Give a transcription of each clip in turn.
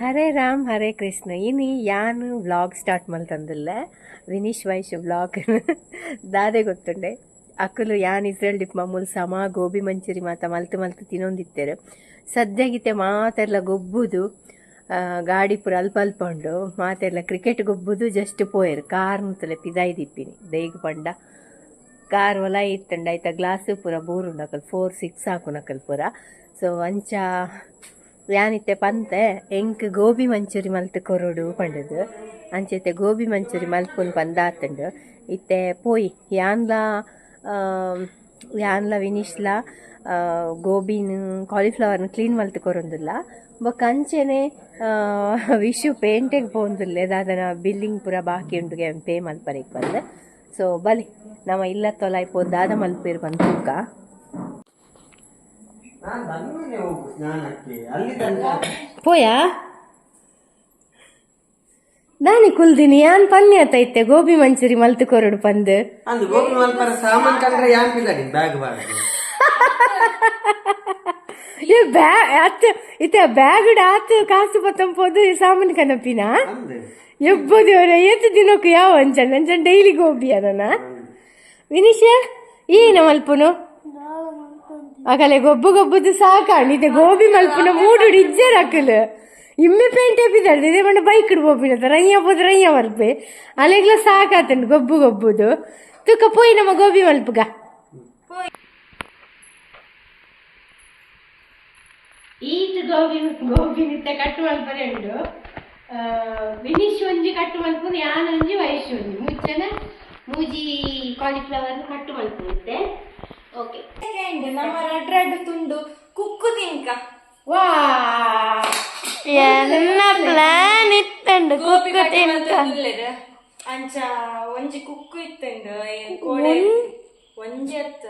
ಹರೇ ರಾಮ್, ಹರೇ ಕೃಷ್ಣ. ಇನಿ ಯಾನು vlog start ಮಾಡ್ತಂದಿಲ್ಲ ವಿನೀಶ್ ವೈಶ್ ವ್ಲಾಗ್ ದಾದೆ ಗೊತ್ತುಂಡೆ. ಅಕ್ಕಲು ಯಾನ್ ಇಸ್ರೇಲ್ ಡಿಪ್ ಮಮ್ಮೂಲ್ ಸಮ ಗೋಬಿ ಮಂಚೂರಿ ಮಾತ ಮಲ್ತು ಮಲ್ತು ತಿನ್ನೊಂದಿತ್ತೇರು. ಸದ್ಯಗಿತ್ತೆ ಮಾತೆಲ್ಲ ಗೊಬ್ಬುದು ಗಾಡಿ ಪುರ ಅಲ್ಪ ಅಲ್ಪ ಉಂಡು. ಮಾತೆಲ್ಲ ಕ್ರಿಕೆಟ್ ಗೊಬ್ಬುದು ಜಸ್ಟ್ ಪೋಯರು. ಕಾರ್ನತಲೆ ಪಿದಾಯಿ ದಿಪ್ಪಿನಿ. ದೈಗ್ ಪಂಡ. ಕಾರ್ ಒಲ ಇತ್ತಂಡ. ಆಯ್ತಾ ಗ್ಲಾಸ್ ಪೂರ ಬೋರ್ ಉಂಡಕಲ್ ಫೋರ್ ಸಿಕ್ಸ್ ಹಾಕುನಕಲ್ ಪೂರ. ಸೊ ಅಂಚ ಯಾನಿತ್ತೆ ಪಂತೆ ಎಂಕ್ ಗೋಬಿ ಮಂಚೂರಿ ಮಲ್ತ್ ಕೊರೊಡು ಪಂಡದು. ಅಂಚೆತೆ ಗೋಬಿ ಮಂಚೂರಿ ಮಲ್ಪುನ್ ಪಂದಾತಂಡು. ಇತ್ತೆ ಪೋಯಿ, ಯಾನ್ಲ ಯಾನ್ಲ ವಿನಿಶ್ಲ ಗೋಬಿನ, ಕಾಲಿಫ್ಲವರ್ನ ಕ್ಲೀನ್ ಮಲ್ತ್ ಕೊರೊಂದುಲ್ಲ. ಬೊಕ್ಕ ಅಂಚೆನೆ ವಿಶು ಪೇಂಟೆಗೆ ಪೋಂದುಲ್ಲೆ ದಾದನ ಬಿಲ್ಲಿಂಗ್ ಪೂರ ಬಾಕಿ ಉಂಡುಗೆ ಪೇ ಮಲ್ಪರಿಗೆ ಬಂದೆ. ಸೊ, ಬಲಿ ನಮ್ಮ ಇಲ್ಲ ತೊಲಾಯ್ಪೋ ದಾದ ಮಲ್ಪೇರು ಬಂತುಕ ಪೋಯಾ? ನಾನೇ ಕುಲ್ದಿನಿ ಯಾನ್ ಪನ್ನಿ ಆತೈತೆ ಗೋಬಿ ಮಂಚೂರಿ ಮಲ್ತು ಕೊರಡು ಪಂದ್. ಅಂದು ಗೋಬಿ ಮಲ್ಪರ ಸಾಮಾನ್ ಕಂಡ್ರೆ ಯಾನ್ ಪಿಲ್ಲಡಿ ಬ್ಯಾಗ್ ಬ್ಯಾಗ್ ಅತ್ತ ಇತ್ತ ಬ್ಯಾಗ್ ಆತು ಕಾಸು ಬತ್ತಂಪೋದು ಈ ಸಾಮಾನ್ ಕನಪಿನ? ಎಬ್ಬದು ಏತು ದಿನಕ್ಕೂ ಯಾವ ಅಂಚನ್ ಅಂಚನ್ ಡೈಲಿ ಗೋಬಿ ಅದನ ವಿನಿಶ ಏನ ಮಲ್ಪುನು? ಅಕಲೆ ಗೊಬ್ಬು ಗೊಬ್ಬುದು ಸಾಕಾಣ್ ಇದೆ ಗೋಬಿ ಮಲ್ಪುನ ಮೂಡು ಇಜ್ಜರ್ ಅಕಲ್ ಇಮ್ಮೆ ಪೇಂಟ್ ಎಪ್ಪಿದಾಡ್ದು ಇದೇ ಮಂಡ ಬೈಕ್ ಬೋಪಿನ ರಯ್ಯ ಬೋದು ರಯ್ಯ ಮಲ್ಪೆ. ಅಲೆಗ್ಲ ಸಾಕಾತಂಡು ಗೊಬ್ಬು ಗೊಬ್ಬುದು. ತುಕ ಪೋಯ್ ನಮ್ಮ ಗೋಬಿ ಮಲ್ಪುಗ. ಈಟ್ ಗೋಬಿ ಗೋಬಿ ನಿತ್ಯ ಕಟ್ಟು ಮಲ್ಪರೆ ಉಂಡು. ವಿನಿಶ್ ಒಂಜಿ ಕಟ್ಟು ಮಲ್ಪುನು ಯಾನ ಒಂಜಿ ವಯಸ್ಸು ಒಂಜಿ ಮುಚ್ಚನ ಮೂಜಿ ಕಾಲಿಫ್ಲವರ್ ಕಟ್ಟು ಮಲ್ಪುತ್ತೆ ಓಕೆ ನಮ್ಮ ರಡ್ ರಡ್ ತುಂಡು ಕುಕ್ಕು ತಿಂಕ ವಾ. ಎನ್ನ ಪ್ಲಾನ್ ಇತ್ತಂಡು ಕುಕ್ಕು ತಿಂಕ ಅಂಚ ಒಂಜಿ ಕುಕ್ಕು ಇತ್ತಂಡು ಕೋಡೆ ಒಂಜಿ ಅತ್ತ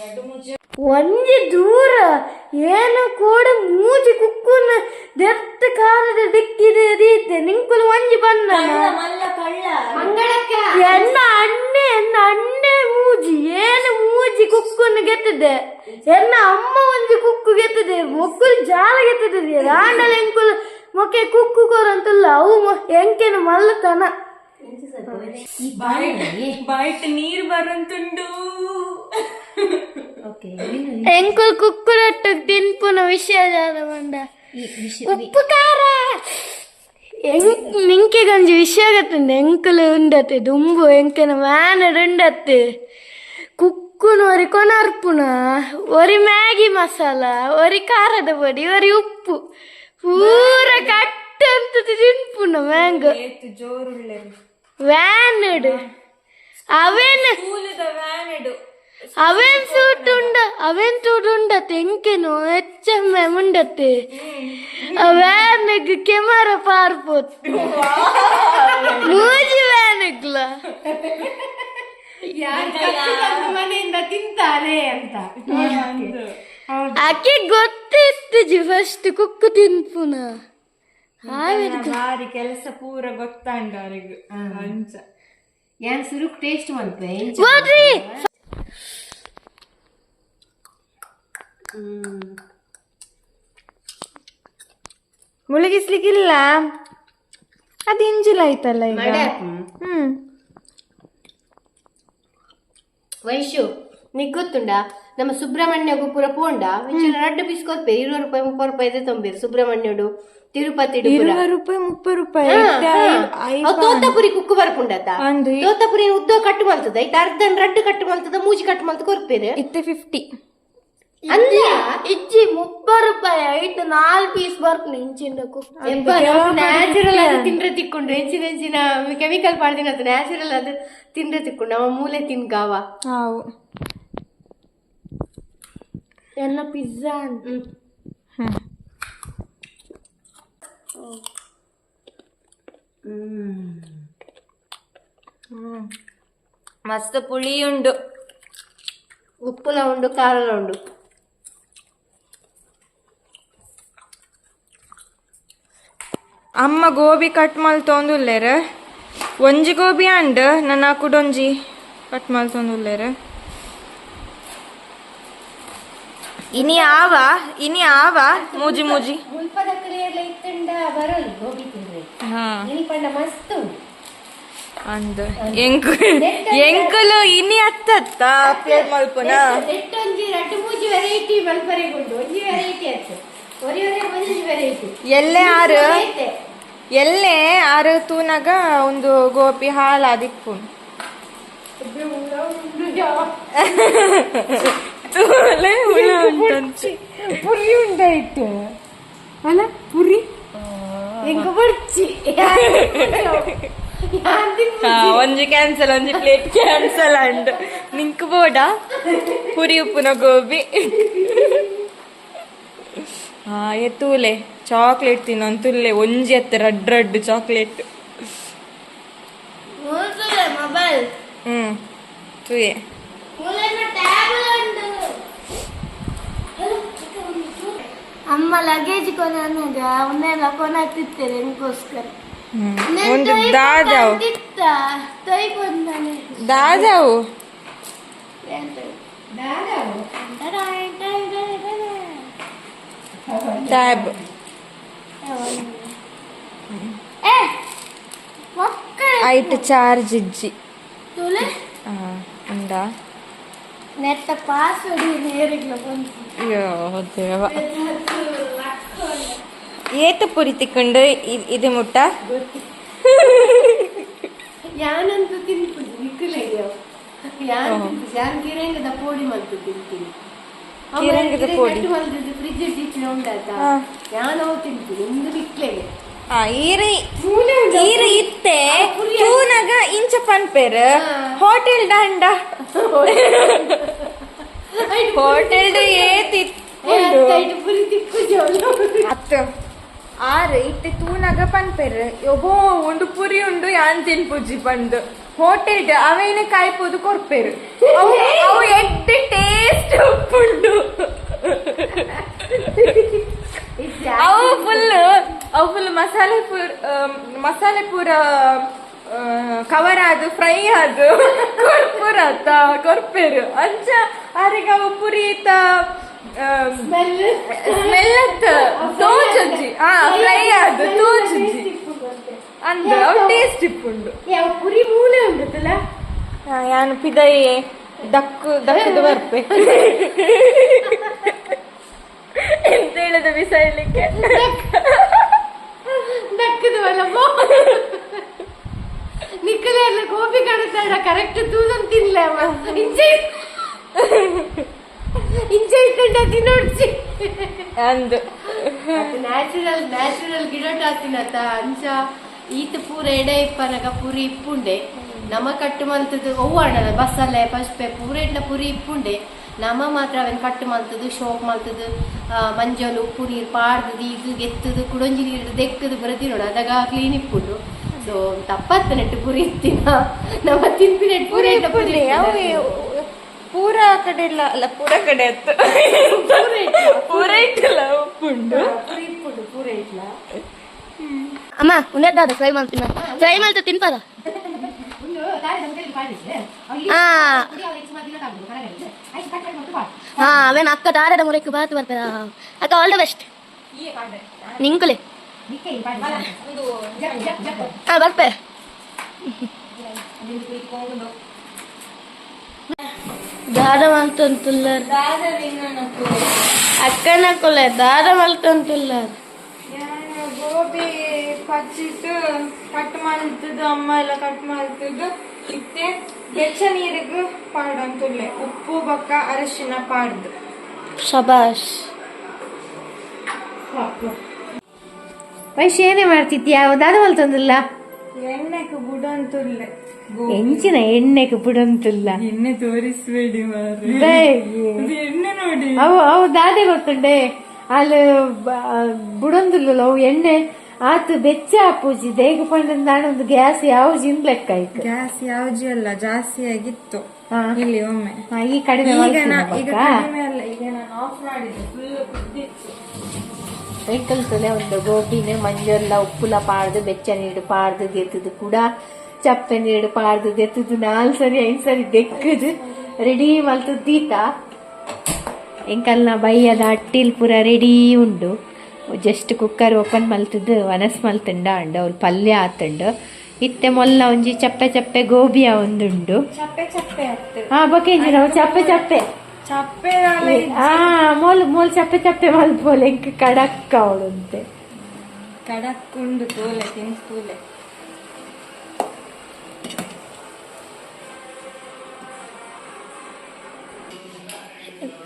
ರಡ್ಡು ಮುಜಿ. ಒಂಜಿ ದೂರ ಏನು ಕೂಡ ಮೂಜಿ ಕುಕ್ಕುನ ದೆತ್ತ ಕಾಲದ ದಿಕ್ಕಿದೆ ರೀತಿ ನಿಂಕುಲು ಒಂಜಿ ಬಂದ ಮಲ್ಲ ಕಳ್ಳ. ಎನ್ನ ಅಣ್ಣೆ ಎನ್ನ ಅಣ್ಣೆ ಮೂಜಿ ಏನು ಮೂಜಿ ಕುಕ್ಕುನ ಗೆತ್ತದೆ ಎನ್ನ ಅಮ್ಮ ಒಂಜಿ ಕುಕ್ಕು ಗೆತ್ತದೆ ಮೊಕ್ಕುಲು ಜಾಲ ಗೆತ್ತದೆ ರಾಂಡಲ ಎಂಕುಲು ಮೊಕ್ಕೆ ಕುಕ್ಕು ಕೊರಂತಲ್ಲ ಅವು ಎಂಕೆನ ಮಲ್ಲತನ. ಬಾಯ್ಟ್ ನೀರ್ ಬರಂತುಂಡು ಓಕೆ ಎಂಕುಲ್ ಕುಕ್ಕು ರಟ್ಟು ತಿನ್ಪುನ ವಿಷಯ ಜಾದ ಮಂಡ ಉಪ್ಪು ಖಾರ. ನಿಂಕೆ ಗಂಜಿ ವಿಷಯ ಆಗತ್ತೆ ಎಂಕುಲು ಉಂಡತ್ತೆ ದುಂಬು ಎಂಕನ ವ್ಯಾನಡ್ ಉಂಡತ್ತೆ. ಕುಕ್ಕುನು ಒರಿ ಕೊನರ್ಪುನ ಒರಿ ಮ್ಯಾಗಿ ಮಸಾಲ ಒರಿ ಖಾರದ ಪೊಡಿ ಒರಿ ಉಪ್ಪು. ಪೂರ ಕಟ್ಟು ಅಂತ ತಿನ್ಪುನ ಮ್ಯಾಂಗ. ವ್ಯಾನಡ್ ಅವೇನ್? ಅವೇನ್ ಸೂಟ್ ಉಂಡ ಅವೇನ್ ಸೂಟ್ ಉಂಡತ್ತೆ. ಎಂಕೆನು ಹೆಚ್ಚಮ್ಮೆ ಮುಂಡತ್ತೆ ವ್ಯಾನಗ್ ಕೆಮರ ಪಾರ್ಪೋತ್ ಮೂಜಿ ವ್ಯಾನಗ್ಲ ಮನೆಯಿಂದ ತಿಂತಾರೆ ಅಂತ. ಆಕೆ ಗೊತ್ತಿತ್ತು ಜಿ ಫಸ್ಟ್ ಕುಕ್ಕು ತಿನ್ಪುನ. ಭಾರಿ ಕೆಲಸ ಪೂರ ಗೊತ್ತಾಂಡ ಅವರಿಗೆ. ಅಂಚ. ಯಾನ್ ಸುರುಕ್ ಟೇಸ್ಟ್ ಮಾಡ್ತೆ ಮುಳುಗಿಸ್ಲಿಕ್ಕಿಲ್ಲ. ಅದು ಇಂಜುಲಾಯ್ತಲ್ಲ ಈಗ. ಹ್ಮ್. ವೈಶು ನಿಗ್ ಗೊತ್ತುಂಡ? ನಮ್ಮ ಸುಬ್ರಹ್ಮಣ್ಯಗೂ ಪೂರ ಪೋಂಡ? ಒಂಚೂರು ರಡ್ಡು ಪೀಸ್ ಇರುವ ರೂಪಾಯಿ ಮುಪ್ಪ ರೂಪಾಯಿ ಇದೆ ತೊಂಬೇರು ಸುಬ್ರಹ್ಮಣ್ಯಡು. ತಿರುಪತಿ ಇರುವೆ ರೂಪಾಯಿ ಮುಪ್ಪ ರೂಪಾಯಿ ತೋತಪುರಿ ಕುಕ್ಕು ಬರ್ಪುಂಡತ? ತೋತಪುರಿ ಉದ್ದ ಕಟ್ಟು ಮಲ್ತದ? ಇತ್ತ ಅರ್ಧ ರಡ್ಡು ಕಟ್ಟು ಮಲ್ತದ ಮೂಜಿ ಕಟ್ಟು ಮಲ್ತ ಕೊರ್ಪೇರು? ಇತ್ತೆ ಫಿಫ್ಟಿ ಅಂದ ಇಜ್ಜಿ ಮುಪ್ಪ ರೂಪಾಯಿ ಐತೆ ನಾಲ್ ಪೀಸ್ ಬರ್ತೀನಿ ಇಂಚಿಂದ ಕುಕ್ಕು ನ್ಯಾಚುರಲ್ ಅದು ತಿಂದ್ರೆ ತಿಕ್ಕೊಂಡು ಹೆಂಚಿನ ಹೆಂಚಿನ ಕೆಮಿಕಲ್ ಪಾಡ್ದಿನ ಅದು ನ್ಯಾಚುರಲ್ ಅದು ತಿಂದ್ರೆ ತಿಕ್ಕೊಂಡು ಅವ ಮೂಲೆ ತಿನ್ಕಾವ ಹಾವು ಎಲ್ಲ ಪಿಜ್ಜಾ ಅಂತ ಹ್ಮ್ ಮಸ್ತ್ ಪುಳಿ ಉಂಡು ಉಪ್ಪುಲ ಉಂಡು ಖಾರಲ ಅಮ್ಮ ಗೋಬಿ ಕಟ್ ಮಲ್ ತೊಂದುಲ್ಲೇರ ಒಂಜಿ ಗೋಬಿ ಅಂಡ್ ನನ್ನ ಕುಡೊಂಜಿ ಕಟ್ ಮಲ್ ತೊಂದುಲ್ಲೇರ ಇನಿ ಆವ ಇನಿ ಆವ? ಮೂಜಿ ಮೂಜಿ. ಅಂದ ಎಂಕುಲು ಇನಿ ಅತ್ತತ್ತ? ಪ್ಲೇಟ್ ಮಲ್ಪನ? ಎಲ್ಲೆ ಆರು? ಎಲ್ಲೆ ಆರು ತೂನಾಗ ಒಂದು ಗೋಪಿ ಹಾಲಾದಿಪ್ಪು ತೂಲೆ ಹುಳ ಉಂಟಂಚಿ ಪುರಿ ಉಂಟಾಯ್ತು ಅಲ್ಲ ಪುರಿ ಎಂಗ ಬರ್ಚಿ ಒಂಜಿ ಕ್ಯಾನ್ಸಲ್ ಒಂಜಿ ಪ್ಲೇಟ್ ಕ್ಯಾನ್ಸಲ್ ಅಂಡ್ ನಿಂಕ್ ಬೋಡ ಪುರಿ ಉಪ್ಪುನ ಗೋಬಿ. ಹಾ ಎತ್ತೂಲೆ ಚಾಕ್ಲೇಟ್ ತಿನ್ನೊಂದು ತುಲ್ಲೆ ಒಂಜಿ ಎತ್ತೆ ರಡ್ ರಡ್ ಚಾಕ್ಲೇಟ್ ಮೊಬೈಲ್ ಹ್ಮ್ ತೂಯೆ. ಅಮ್ಮ ಲಗೇಜ್ ಅವನ್ನೆಲ್ಲ ನಿಮ್ಗೋಸ್ಕರ. ಒಂದು ದಾದಾವು. ದಾದಾವು? ಟ್ಯಾಬ್ ಐಟ್ ಚಾರ್ಜ್ ಇಜ್ಜಿ. ಉಂಡಾ? ನೆಟ್ಟ ಬಂತು ಅಯ್ಯೋ ದೇವ ಏತ ಪುರಿ ತಿಕ್ಕೊಂಡು ಇದು ಮುಟ್ಟ? ಯಾನಂತೂ ನಿಕ್ಕಲೆಗೆ ಯಾನ್ ಯಾನ್ ಕಿರಂಗದ ಪೋಡಿ ತಿಂತೀನಿ. ಕಿರಂಗದ ಪುಡಿ ಫ್ರಿಜ್ ತಿಂತೀನಿ ಒಂದು ಈರಿ ಈರಿ ಇತ್ತೆ. ತೂನಗ ಇಂಚ ಪನ್ಪೇರ್ ಹೋಟೆಲ್ ದಾಂಡ. ಹೋಟೆಲ್ ಏತಿ ಪುರಿ ತಿಕ್ಕು ಜೋಲು ಅತ್ತ. ಆರು ಇತ್ತೆ ತೂನಗ ಪನ್ಪೇರ್ ಒಬ್ಬೋ ಉಂಡು ಪುರಿ ಉಂಡು ಯಾನ್ ತಿನ್ ಪೂಜಿ ಪಂದು. ಹೋಟೆಲ್ ಅವೇನ ಕಾಯ್ಪೋದು ಕೊರ್ಪೇರು ಅವು ಅವು ಎಡ್ಡೆ ಟೇಸ್ಟ್ ಉಪ್ಪುಂಡು ಅವು ಫುಲ್ ಅವು ಫುಲ್ ಮಸಾಲೆ ಪೂರ ಮಸಾಲೆ ಪೂರ ಕವರ್ ಆದು ಫ್ರೈ ಆದು. ಕೊರ್ಪುರ ಆತ ಕೊರ್ಪೇರು ಅಂಚ ಅದಕ್ಕೆ ಅವು ಪುರಿ ಸ್ಮೆಲ್ ಸ್ಮೆಲ್ ಅತ್ತ ತೋಚುಜಿ ಹಾ ಫ್ರೈ ಆದು. ತೋಚುಜಿ ಅಂದ ಅವು ಟೇಸ್ಟ್ ಇಪ್ಪುಂಡು ಯಾವ ಪುರಿ ಮೂಲೆ ಆ ಯಾನು ಪಿದೈ ದಕ್ಕು ದಕ್ಕದು ಬರ್ಪೆ. ಎಂತ ಹೇಳದ ಬಿಸಾಯ್ಲಿಕ್ಕೆ ದಕ್ಕದು ಅಲ್ಲ ನಿಕ್ಕಲೆ ಎಲ್ಲ ಗೋಬಿ ಕಾಣುತ್ತಾಡ ಕರೆಕ್ಟ್ ತೂದನ್ ತಿನ್ಲ ಇಂಚೆ ಇಂಚೆ ಇತ್ತಂಡ ತಿನ್ನೋಡ್ಸಿ. ಅಂದು. ನ್ಯಾಚುರಲ್ ನ್ಯಾಚುರಲ್ ಗಿಡಟ ತಿನ್ನತ್ತ ಅಂಚ. ಈತ ಪೂರ ಎಡೆ ಇಪ್ಪನಗ ಪುರಿ ಇಪ್ಪುಂಡೆ. ನಮ ಕಟ್ಟು ಮಲ್ತದು ಒವ್ವಾಣದ ಬಸಳೆ ಪಸ್ಪೆ ಪೂರ ಇಟ್ಲ ಪುರಿ ಇಪ್ಪುಂಡೆ. ನಮ ಮಾತ್ರ ಅವನ್ ಕಟ್ಟು ಮಲ್ತದು ಶೋಕ್ ಮಲ್ತದು ಆ, ಮಂಜಲು ಪುರಿ ಪಾಡ್ದು ಇದು ಗೆತ್ತುದು ಕುಡೊಂಜಿ ನೀರು ದೆಕ್ಕದು ಬರತಿನೋಡ ಅದಾಗ ಕ್ಲೀನ್ ಇಪ್ಪುಂಡು. ಸೊ ತಪ್ಪತ್ತ ನೆಟ್ಟು ಪುರಿ ಇತ್ತಿನ. ನಮ್ಮ ತಿನ್ಪಿ ನೆಟ್ಟು ಪೂರ ಇಟ್ಲ ಪುರಿ ಪೂರ ಕಡೆ ಇಲ್ಲ ಅಲ್ಲ ಪೂರ ಕಡೆ ಅತ್ತು ಪೂರ ಇಟ್ಟಿಲ್ಲ ಉಪ್ಪುಂಡು. ಪುರಿ ಇಪ್ಪುಂಡು ಪೂರ ಇಟ್ಲ. ಅಮ್ಮ ಉನ್ನದಾದ ಫ್ರೈ ಮಾಡ್ತೀನ ಫ್ರೈ ಮಾಡ್ತಾ ತಿನ್ಪಾರ ದಾರಿ ಹಾ, ಅವೇನು ಅಕ್ಕ ದಾರದ ಮುರಕ್ಕೆ ಬಾತು ಬರ್ತಾರ? ಅಕ್ಕ ಆಲ್ ದ ಬೆಸ್ಟ್ ನಿಂಕುಲೆ. ಹಾ, ಬರ್ಪೆ. ದಾದ ಮಲ್ತಂತುಲ್ಲರ್ ಅಕ್ಕನ ಕೊಲೆ ದಾದ ಮಲ್ತಂತುಲ್ಲರ್ ಗೋಬಿ? ಪಚ್ಚಿಟ್ಟು ಕಟ್ ಮಾಡ್ತಿದ್ದು ಅಮ್ಮ ಎಲ್ಲ ಕಟ್ ಮಾಡ್ತಿದ್ದು. ಇತ್ತೆ ಬೆಚ್ಚ ನೀರಿಗೆ ಪಾಡಂತುಲ್ಲೆ ಉಪ್ಪು ಬಕ್ಕ ಅರಶಿನ ಪಾಡ್ದು. ಶಬಾಷ್. ವಯಸ್ಸು ಏನೇ ಮಾಡ್ತಿದ್ಯಾ? ದಾದ ಹೊಲ್ತಂದಿಲ್ಲ ಎಣ್ಣೆಗೆ ಬುಡಂತುಲ್ಲೆ ಎಂಚಿನ ಎಣ್ಣೆಗೆ ಬಿಡಂತಿಲ್ಲ ಎಣ್ಣೆ ತೋರಿಸ್ಬೇಡಿ ಎಣ್ಣೆ ನೋಡಿ. ಅವು ಅವು ದಾದೆ ಗೊತ್ತುಂಡೆ ಅಲ್ಲಿ ಬುಡಂದಿಲ್ಲ ಅವು ಎಣ್ಣೆ. ಆತು ಬೆಚ್ಚ ಪೂಜಿ. ದೇಗ ಪಂಡ ಒಂದು ಗ್ಯಾಸ್ ಯಾವ ಜಿನ್ ಲೆಕ್ಕ ಆಯ್ತು? ಗ್ಯಾಸ್ ಜಿ ಅಲ್ಲ ಜಾಸ್ತಿ ಆಗಿತ್ತು. ಇಲ್ಲಿ ಒಮ್ಮೆ. ಈ ಕಡಿಮೆ ಈಗ ನಾ- ಈಗ ಕಡಿಮೆ ಅಲ್ಲ ಈಗ ನಾನು ಆಫ್ ಮಾಡಿದ್ದೆ ಫುಲ್ ಸೈಕಲ್ ತಲೆ ಒಂದು ಗೋಬಿನ ಮಂಜಲ್ಲ ಉಪ್ಪುಲ ಪಾಡ್ದು ಬೆಚ್ಚ ನೀರು ಪಾಡ್ದು ಗೆತ್ತದು ಕೂಡ ಚಪ್ಪೆ ನೀರು ಪಾಡ್ದು ಗೆತ್ತದು ನಾಲ್ ಸರಿ ಐದು ಸರಿ ದೆಕ್ಕದು. ರೆಡಿ ಮಲ್ತು ದೀತ ಎಂಕಲ್ನ ಬೈಯದ ಅಟ್ಟಿಲ್ ಪೂರ ರೆಡಿ ಉಂಡು. ಜಸ್ಟ್ ಕುಕ್ಕರ್ ಓಪನ್ ಮಲ್ತದ್ದು ವನಸ್ ಮಲ್ತುಂಡ ಅಂಡ್ ಅವ್ರು ಪಲ್ಯ ಆತುಂಡು. ಇತ್ತೆ ಮೊಲ್ಲ ಒಂಜಿ ಚಪ್ಪೆ ಚಪ್ಪೆ ಗೋಬಿಯ ಒಂದುಂಡು. ಚಪ್ಪೆ ಚಪ್ಪೆ ಹಾ ಬಕೇಂಜಿ ನಾವು ಚಪ್ಪೆ. ಚಪ್ಪೆ ಚಪ್ಪೆ ಆ ಮೋಲ್ ಮೋಲ್ ಚಪ್ಪೆ ಚಪ್ಪೆ ಮಲ್ಪೋಲೆ ಎಂಕ್ ಕಡಕ್ಕ ಅವಳುಂತೆ. ಕಡಕ್ ಉಂಡು ತೋಲೆ ತಿನ್ಸ್ ತೋಲೆ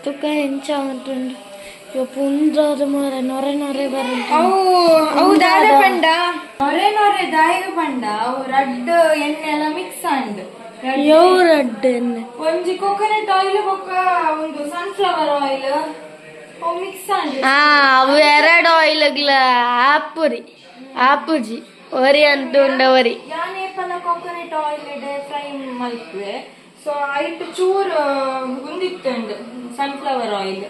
ತುಕ ಎಂಚ ಉಂಟುಂಡು. ಪುಂದ್ರದ ಮಾರೆ ನೊರೆ ನೊರೆ ಬರುಂಟು. ಅವು ಅವು ದಾದ ಪಂಡ. ನೊರೆ ನೊರೆ ದಾಯಿಗ ಪಂಡ. ಅವು ರಡ್ಡ್ ಎಣ್ಣೆ ಎಲ್ಲ ಮಿಕ್ಸ್ ಅಂಡ್ ಯೋರ್ ಎಣ್ಣೆ. ಒಂಜಿ ಕೊಕೊನಟ್ ಆಯಿಲ್ ಬೊಕ್ಕ ಒಂದು ಸನ್ಫ್ಲವರ್ ಆಯಿಲ್ ಅವು ಮಿಕ್ಸ್ ಅಂಡ್ ಹಾ ಅವು ಎರಡು ಆಯಿಲ್ಗ್ಲ ಆಪುರಿ ಆಪುಜಿ ಒರಿ ಅಂತ ಉಂಡ ಒರಿ. ಯಾನ್ ಏಪಲ ಕೊಕೊನಟ್ ಆಯಿಲ್ ಡೆ ಫ್ರೈ ಮಲ್ಪುವೆ. ಸೊ ಐಟ್ ಚೂರ್ ಗುಂದಿತ್ತುಂಡು sunflower oil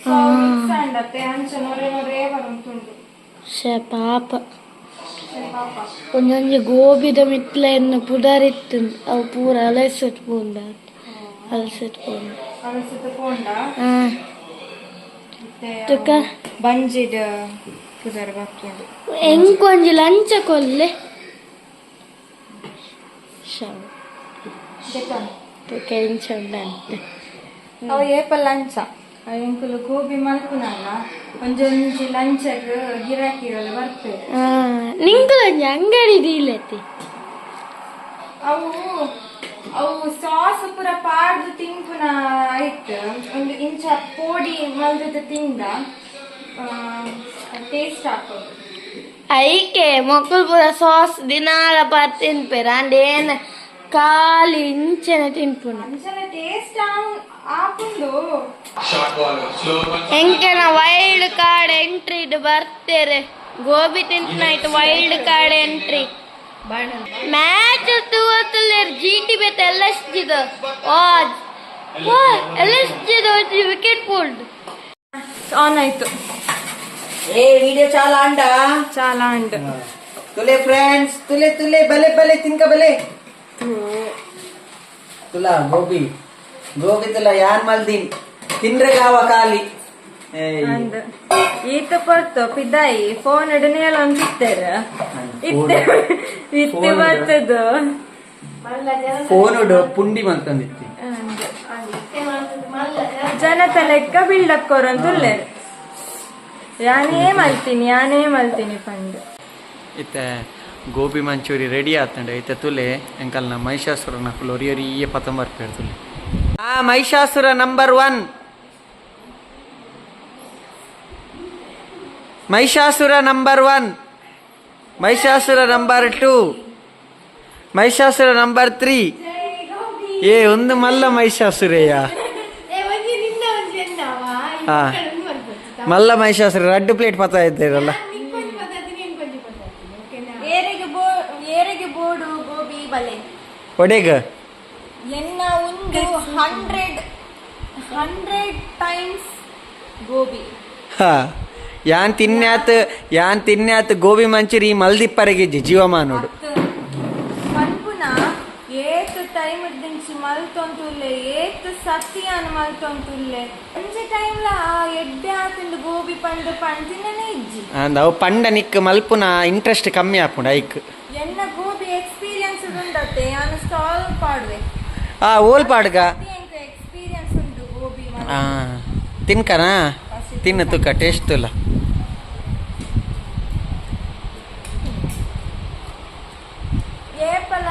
so mix and ಅತ್ತೆ ಅಂಚ ನೊರೆ ನೊರೆ ಬರುಂಟುಂಡು ಶೇ ಪಾಪ ಒಂದೊಂಜಿ ಗೋಬಿದ ಮಿತ್ಲ ಎನ್ನ ಪುಡರಿತ್ತು ಅವು ಪೂರ ಅಲಸಟ್ ಪೂಂಡ ಅಲಸಟ್ ಪೂಂಡ ಅಲಸಿತ ಪೋಂಡ ಹಾ ತುಕ ಬಂಜಿಡ್ ಪುದರ್ ಬರ್ತುಂಡು ಎಂಕೊಂಜಿ ಲಂಚ ಕೊಲ್ಲೆ ಶವ ತುಕ ಎಂಚ ಉಂಡಂತೆ ಅವು ಏಪಲ್ ಲಂಚ ಎಂಕುಲು ಗೋಬಿ ಮಲ್ಪುನಲ್ಲ ಒಂಜೊಂಜಿ ಲಂಚಗ್ ಗಿರಾಕಿಗಳು ಬರ್ತವೆ ಹಾ ನಿಂಕುಲೊಂಜಿ ಅಂಗಡಿ ದೀಲತಿ ಅವು ಅವು ಸಾಸ್ ಪೂರ ಪಾಡ್ದು ತಿಂಪುನ ಆಯ್ತು ಒಂದು ಇಂಚ ಪೋಡಿ ಮಲ್ದದ ತಿಂದ ಟೇಸ್ಟ್ ಹಾಕೋದು ಐಕೆ ಮೊಕ್ಕಲ್ ಪೂರ ಸಾಸ್ ದಿನಾಲ ಪಾತ್ ತಿನ್ಪೇರ ಅಂಡೇನ ಖಾಲಿ ಇಂಚನೆ ತಿನ್ಪುನ ಅಂಚನ ಟೇಸ್ಟ್ ಆಪುಂಡು ಎಂಕನ ವೈಲ್ಡ್ ಕಾರ್ಡ್ ಎಂಟ್ರಿ ಇದು ಬರ್ತಾರೆ. Gobi night wild card entry match ತೂವತ್ತಲ್ಲ G T ಬೇತ ಎಲ್ ಎಸ್ ಜಿದ ಆಜ್ ವಿಕೆಟ್ ಪೋಲ್ಡ್ ಆನ್ ಆಯ್ತು. ಏ ವಿಡಿಯೋ ಚಾಲ ಅಂಡ? ಚಾಲ ಅಂಡ. ತುಲೆ ಫ್ರೆಂಡ್ಸ್ ತುಲೆ ತುಲೆ ಬಲೆ ಬಲೆ ತಿನ್ಕ ಬಲೆ. ತುಲಾ ಗೋಬಿ. ಗೋಬಿ ತುಲಾ ಯಾನ್ ಮಲ್ದಿನ್? ತಿಂದ್ರೆಗಾವ ಕಾಲಿ ಈತ ಪರ್ತು ಪಿದಾಯಿ ಫೋನ್ ಇಡನೆ ಎಲ್ಲ ಒಂದು ಇತ್ತೆ ಇತ್ತೆ Phone. ಬರ್ತದು? ಫೋನ್ ಪುಂಡಿ ಬಂತಂದಿತ್ತಿ ಜನ ಜನತ ಲೆಕ್ಕ ಬಿಲ್ಡಪ್ ಯಾನೇ ಮಲ್ತೀನಿ ಯಾನೇ ಮಲ್ತೀನಿ ಫಂಡ್ ಇತ್ತೆ ಗೋಬಿ ಮಂಚೂರಿ ರೆಡಿ ಆತಂಡ ಇತ್ತೆ ತುಲೆ ಎಂಕಲ್ನ ಮಹಿಷಾಸುರನ ಕುಲೋರಿಯೋರಿಯೇ ಪತಂಬರ್ ಪೇರ್ತುಲೆ ಆ Mahishasura number one Mahishasura number one Mahishasura number two Mahishasura number three ಏ ಒಂದು ಮಲ್ಲ ಮಹಿಷಾಸುರಯ್ಯ. ಹಾ. ಮಲ್ಲ ಮಹಿಷಾಸುರ ರೆಡ್ ಪ್ಲೇಟ್ ಪತ ಇದ್ದೀರಲ್ಲ. ಒಡೆಗ. ಒಂದು ಹಂಡ್ರೆಡ್ ಹಂಡ್ರೆಡ್ ಟೈಮ್ಸ್ ಗೋಬಿ. ಹಾ. ಯಾನ್ ತಿನ್ಯಾತ್ ಯಾನ್ ತಿನ್ಯಾತ್ ಗೋಬಿ ಮಂಚೂರಿ ಮಲ್ದಿಪ್ಪರಿಗೆ ಜೀವಮಾನೋಡು ಪನ್ಪುನ ಏತ್ ಟೈಮ್ ದಿಂಚಿ ಮಲ್ತೊಂತುಲ್ಲೆ ಏತ್ ಸತ್ಯಾನ ಮಲ್ತೊಂತುಲ್ಲೆ. ಒಂಜೆ ಟೈಮ್ಲ ಎಡ್ಡೆ ಆತಂದು ಗೋಬಿ ಪಂಡು ಪಂತಿನೇ ಇಜ್ಜಿ. ಅಂದ ಅವು ಪಂಡ ನಿಕ್ ಮಲ್ಪುನ ಇಂಟ್ರೆಸ್ಟ್ ಕಮ್ಮಿ ಆಪುಂಡು ಐಕ್. ಎನ್ನ ಗೋಬಿ ಎಕ್ಸ್ಪೀರಿಯನ್ಸ್ ಉಂಡತ್ತೆ ನಾನು ಸ್ಟಾಲ್ ಪಾಡುವೆ. ಆ ಓಲ್ ಪಾಡ್ಗ. ಎಕ್ಸ್ಪೀರಿಯನ್ಸ್ ಉಂಟು ಗೋಬಿ ಆ ತಿನ್ಕನಾ? ತಿನ್ನು ತುಕ್ಕ ಟೇಸ್ಟ್ ಇಲ್ಲ. ಏಪಲ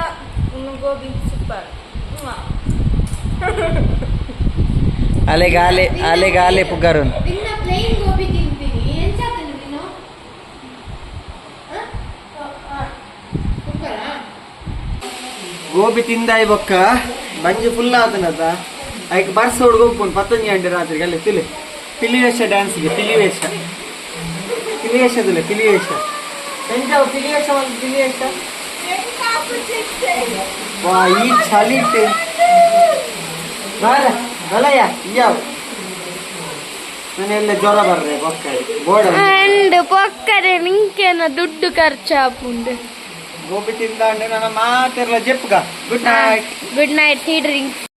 ಇನ್ನು ಗೋಬಿ ಸೂಪರ್ ಅಲೆಗಾಲೆ ಅಲೆಗಾಲೆ ಪ್ಲೇನ್ ಗೋಬಿ ತಿಂದಾಯ್ ಬೊಕ್ಕ. ಬಂಜಿ ಫುಲ್ ಆತನದ ಐಕ್ ಬರ್ಸ ಹುಡ್ಗೋಗ್ಪುಂಡು ಪತ್ತೊಂಜಿ ಗಂಟೆ ರಾತ್ರಿಗೆ ಅಲ್ಲಿ ತಿಳಿ ಪಿಲಿವೇಷ ಡ್ಯಾನ್ಸ್ಗೆ ಪಿಲಿವೇಷ ಪಿಲಿವೇಷ ತುಲೆ ಪಿಲಿವೇಷ ಎಂತ ಪಿಲಿವೇಷ ಒಂದು ಪಿಲಿವೇಷ ವಾ ಈ ಚಳಿ ಇಟ್ಟು ಬಾರ ಬಲಯ ಇಯಾವ್ ನಾನೆಲ್ಲ ಜ್ವರ ಬರ್ರೆ ಬೊಕ್ಕ ಬೋಡ ಅಂಡ್ ಪೊಕ್ಕರೆ ನಿಂಕೆನ ದುಡ್ಡು ಖರ್ಚಾಪುಂಡು ಗೋಬಿ ತಿಂದ ನನ್ನ ಮಾತೆಲ್ಲ ಜೆಪ್ಗ good night good night tea drinks